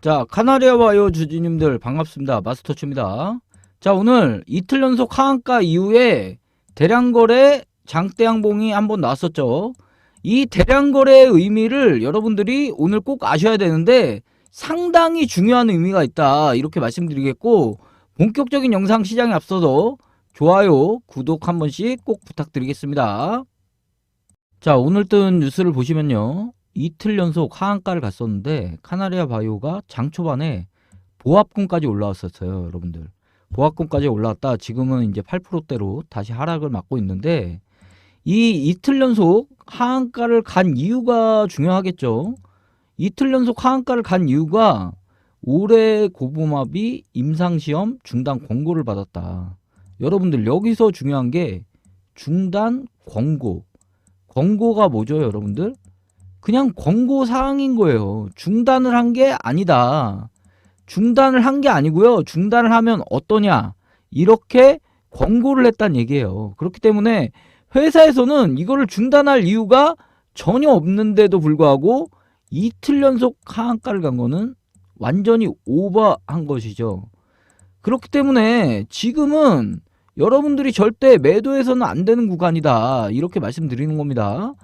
자, 카나리아 와요 주주님들 반갑습니다. 마스터추입니다. 자, 오늘 이틀 연속 하한가 이후에 대량거래 장대양봉이 한번 나왔었죠. 이 대량거래의 의미를 여러분들이 오늘 꼭 아셔야 되는데 상당히 중요한 의미가 있다. 이렇게 말씀드리겠고 본격적인 영상 시장에 앞서서 좋아요, 구독 한 번씩 꼭 부탁드리겠습니다. 자, 오늘 뜬 뉴스를 보시면요. 이틀 연속 하한가를 갔었는데 카나리아 바이오가 장 초반에 보합권까지 올라왔었어요, 여러분들. 보합권까지 올라왔다. 지금은 이제 8%대로 다시 하락을 맞고 있는데 이 이틀 연속 하한가를 간 이유가 중요하겠죠. 이틀 연속 하한가를 간 이유가 올해 고부마비 임상시험 중단 권고를 받았다. 여러분들 여기서 중요한 게 중단 권고. 권고가 뭐죠, 여러분들? 그냥 권고 사항인 거예요. 중단을 한 게 아니다. 중단을 한 게 아니고요. 중단을 하면 어떠냐? 이렇게 권고를 했단 얘기예요. 그렇기 때문에 회사에서는 이거를 중단할 이유가 전혀 없는데도 불구하고 이틀 연속 하한가를 간 거는 완전히 오버한 것이죠. 그렇기 때문에 지금은 여러분들이 절대 매도해서는 안 되는 구간이다. 이렇게 말씀드리는 겁니다.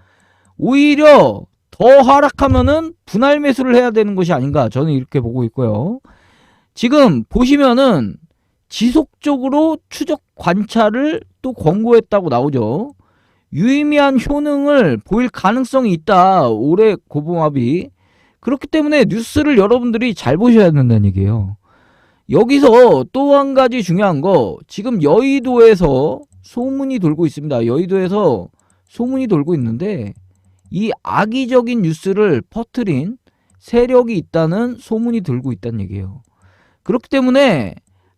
오히려 더 하락하면은 분할 매수를 해야 되는 것이 아닌가 저는 이렇게 보고 있고요. 지금 보시면은 지속적으로 추적 관찰을 또 권고했다고 나오죠. 유의미한 효능을 보일 가능성이 있다. 올해 고봉합이. 그렇기 때문에 뉴스를 여러분들이 잘 보셔야 된다는 얘기예요. 여기서 또 한 가지 중요한 거 지금 여의도에서 소문이 돌고 있습니다. 여의도에서 소문이 돌고 있는데 이 악의적인 뉴스를 퍼뜨린 세력이 있다는 소문이 들고 있다는 얘기예요. 그렇기 때문에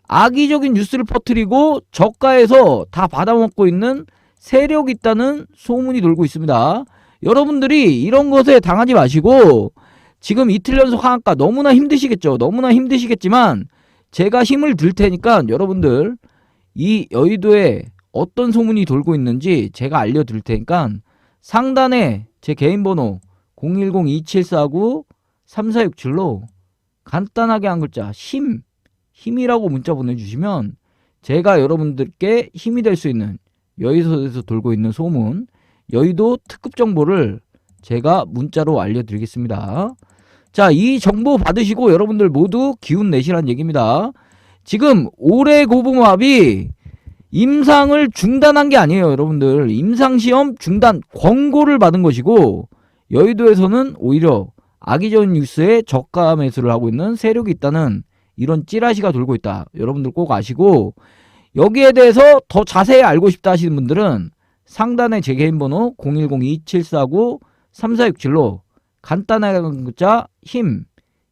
악의적인 뉴스를 퍼뜨리고 저가에서 다 받아먹고 있는 세력이 있다는 소문이 돌고 있습니다. 여러분들이 이런 것에 당하지 마시고 지금 이틀 연속 하한가 너무나 힘드시겠죠. 너무나 힘드시겠지만 제가 힘을 들 테니까 여러분들 이 여의도에 어떤 소문이 돌고 있는지 제가 알려드릴 테니까 상단에 제 개인 번호 010-2749-3467로 간단하게 한 글자 힘, 힘이라고 문자 보내주시면 제가 여러분들께 힘이 될 수 있는 여의도에서 돌고 있는 소문, 여의도 특급 정보를 제가 문자로 알려드리겠습니다. 자, 이 정보 받으시고 여러분들 모두 기운 내시란 얘기입니다. 지금 올해 고봉합이 임상을 중단한 게 아니에요, 여러분들. 임상시험 중단 권고를 받은 것이고, 여의도에서는 오히려 악의적인 뉴스에 저가 매수를 하고 있는 세력이 있다는 이런 찌라시가 돌고 있다. 여러분들 꼭 아시고, 여기에 대해서 더 자세히 알고 싶다 하시는 분들은 상단에 제 개인 번호 010-2749-3467로 간단하게 한 글자 힘,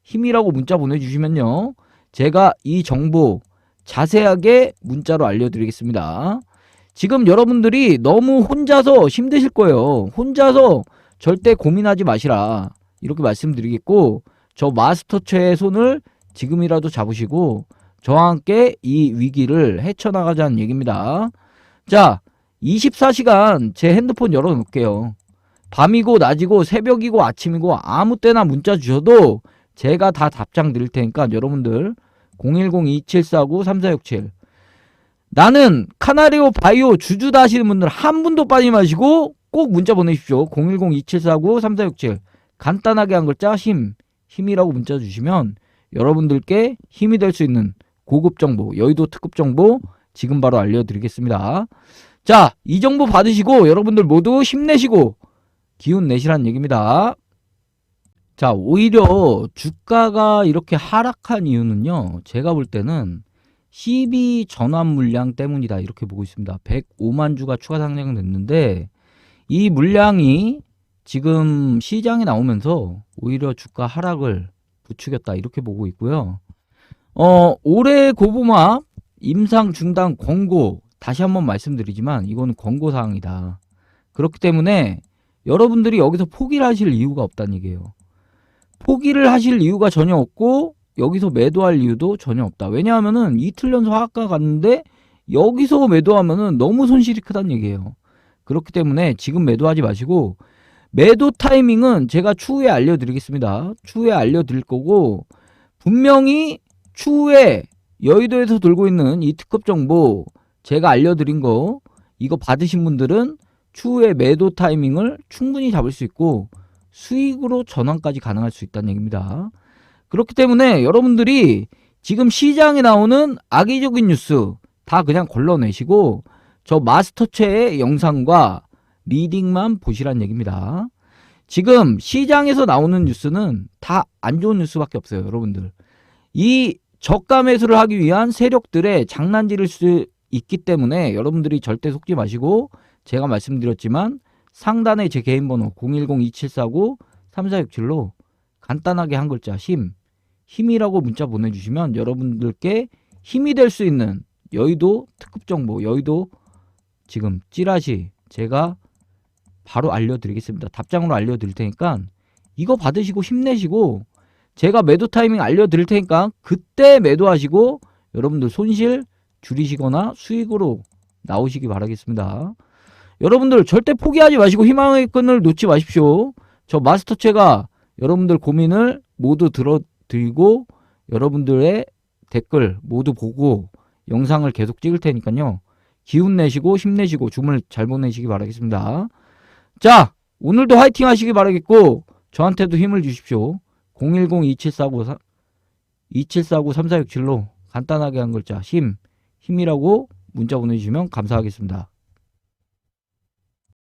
힘이라고 문자 보내주시면요. 제가 이 정보 자세하게 문자로 알려드리겠습니다. 지금 여러분들이 너무 혼자서 힘드실 거예요. 혼자서 절대 고민하지 마시라. 이렇게 말씀드리겠고, 저 마스터체의 손을 지금이라도 잡으시고, 저와 함께 이 위기를 헤쳐나가자는 얘기입니다. 자, 24시간 제 핸드폰 열어놓을게요. 밤이고 낮이고 새벽이고 아침이고 아무 때나 문자 주셔도 제가 다 답장 드릴 테니까 여러분들 010-2749-3467 나는 카나리오 바이오 주주다 하시는 분들 한 분도 빠지 마시고 꼭 문자 보내십시오. 010-2749-3467 간단하게 한 글자 힘, 힘이라고 문자 주시면 여러분들께 힘이 될 수 있는 고급 정보, 여의도 특급 정보 지금 바로 알려드리겠습니다. 자, 이 정보 받으시고 여러분들 모두 힘내시고 기운 내시라는 얘기입니다. 자, 오히려 주가가 이렇게 하락한 이유는요. 제가 볼 때는 CB 전환 물량 때문이다. 이렇게 보고 있습니다. 105만 주가 추가 상장됐는데 이 물량이 지금 시장에 나오면서 오히려 주가 하락을 부추겼다. 이렇게 보고 있고요. 어, 올해 고구마 임상 중단 권고 다시 한번 말씀드리지만 이거는 권고 사항이다. 그렇기 때문에 여러분들이 여기서 포기를 하실 이유가 없다는 얘기예요. 포기를 하실 이유가 전혀 없고 여기서 매도할 이유도 전혀 없다. 왜냐하면은 이틀 연속 하가 갔는데 여기서 매도하면은 너무 손실이 크다는 얘기예요. 그렇기 때문에 지금 매도하지 마시고 매도 타이밍은 제가 추후에 알려드리겠습니다. 추후에 알려드릴 거고 분명히 추후에 여의도에서 돌고 있는 이 특급 정보 제가 알려드린 거 이거 받으신 분들은 추후에 매도 타이밍을 충분히 잡을 수 있고 수익으로 전환까지 가능할 수 있다는 얘기입니다. 그렇기 때문에 여러분들이 지금 시장에 나오는 악의적인 뉴스 다 그냥 걸러내시고 저 마스터체의 영상과 리딩만 보시란 얘기입니다. 지금 시장에서 나오는 뉴스는 다 안 좋은 뉴스밖에 없어요, 여러분들. 이 저가 매수를 하기 위한 세력들의 장난질일 수 있기 때문에 여러분들이 절대 속지 마시고 제가 말씀드렸지만 상단에 제 개인 번호 010-2749-3467로 간단하게 한 글자 힘, 힘이라고 문자 보내주시면 여러분들께 힘이 될 수 있는 여의도 특급 정보, 여의도 지금 찌라시 제가 바로 알려드리겠습니다. 답장으로 알려드릴 테니까 이거 받으시고 힘내시고 제가 매도 타이밍 알려드릴 테니까 그때 매도하시고 여러분들 손실 줄이시거나 수익으로 나오시기 바라겠습니다. 여러분들 절대 포기하지 마시고 희망의 끈을 놓지 마십시오. 저 마스터체가 여러분들 고민을 모두 들어드리고 여러분들의 댓글 모두 보고 영상을 계속 찍을 테니까요. 기운 내시고 힘내시고 주말 잘 보내시기 바라겠습니다. 자, 오늘도 화이팅 하시기 바라겠고 저한테도 힘을 주십시오. 010-2749 2749-3467로 간단하게 한 글자 힘, 힘이라고 문자 보내주시면 감사하겠습니다.